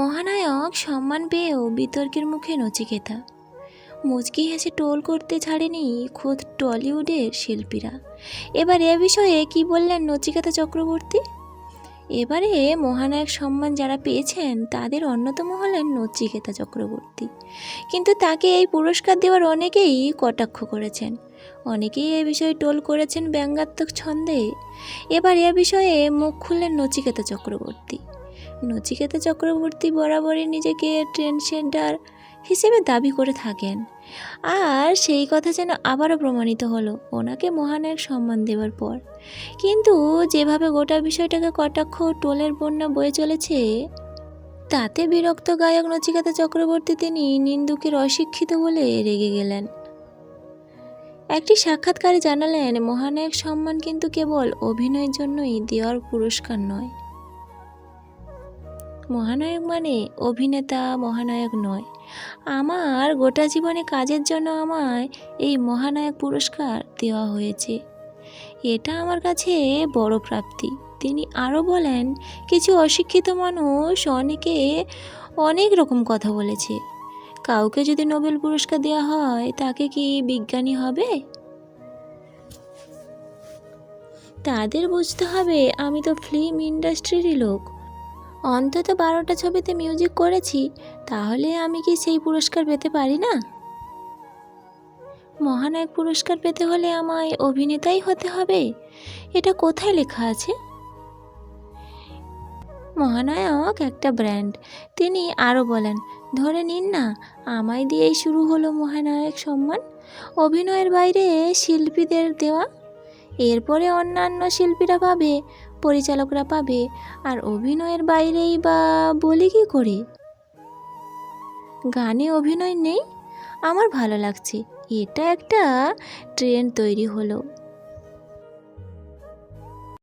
মহানায়ক সম্মান পেয়েও বিতর্কের মুখে নচিকেতা। মুচকি হেসে টোল করতে ছাড়েনি খোদ টলিউডের শিল্পীরা। এবার এ বিষয়ে কি বললেন নচিকেতা চক্রবর্তী? এবারে মহানায়ক সম্মান যারা পেয়েছেন, তাদের অন্যতম হলেন নচিকেতা চক্রবর্তী। কিন্তু তাকে এই পুরস্কার দেওয়ার অনেকেই কটাক্ষ করেছেন। অনেকেই এ বিষয়ে টোল করেছেন ব্যঙ্গাত্মক ছন্দে। এবার এ বিষয়ে মুখ খুললেন নচিকেতা চক্রবর্তী। নচিকেতা চক্রবর্তী বরাবরই নিজেকে ট্রেন্ডসেন্ডার হিসেবে দাবি করে থাকেন। আর সেই কথা যেন আবারও প্রমাণিত হলো, ওনাকে মহানায়ক সম্মান দেওয়ার পর। কিন্তু যেভাবে গোটা বিষয়টাকে কটাক্ষ টোলের বন্যা বয়ে চলেছে, তাতে বিরক্ত গায়ক নচিকেতা চক্রবর্তী তিনি নিন্দুকের অশিক্ষিত বলে রেগে গেলেন। একটি সাক্ষাৎকারে জানালেন মহানায়ক সম্মান কিন্তু কেবল অভিনয়ের জন্যই দেওয়ার পুরস্কার নয়। মহানায়ক মানে অভিনেতা, মহানায়ক নয়। আমার গোটা জীবনে কাজের জন্য আমায় এই মহানায়ক পুরস্কার দেওয়া হয়েছে। এটা আমার কাছে বড় প্রাপ্তি। তিনি আরও বলেন, কিছু অশিক্ষিত মানুষ অনেকে অনেক রকম কথা বলেছে। কাউকে যদি নোবেল পুরস্কার দেওয়া হয়, তাকে কি বিজ্ঞানী হবে? তাদের বুঝতে হবে, আমি তো ফিল্ম ইন্ডাস্ট্রিরই লোক। অন্তত বারোটা ছবিতে মিউজিক করেছি, তাহলে আমি কি সেই পুরস্কার পেতে পারি না? মহানায়ক পুরস্কার পেতে হলে আমায় অভিনেতাই হতে হবে? এটা কোথায় লেখা আছে? মহানায়ক একটা ব্র্যান্ড তিনি আরও বলেন, ধরে নিন না, আমায় দিয়েই শুরু হলো মহানায়ক সম্মান। অভিনয়ের বাইরে শিল্পীদের দেওয়া এরপরে অন্যান্য শিল্পীরা পাবে, পরিচালকরা পাবে, আর অভিনয়ের বাইরেই বা বলি কী করে? গানে অভিনয় নেই? আমার ভালো লাগছে। এটা একটা ট্রেন্ড তৈরি হলো।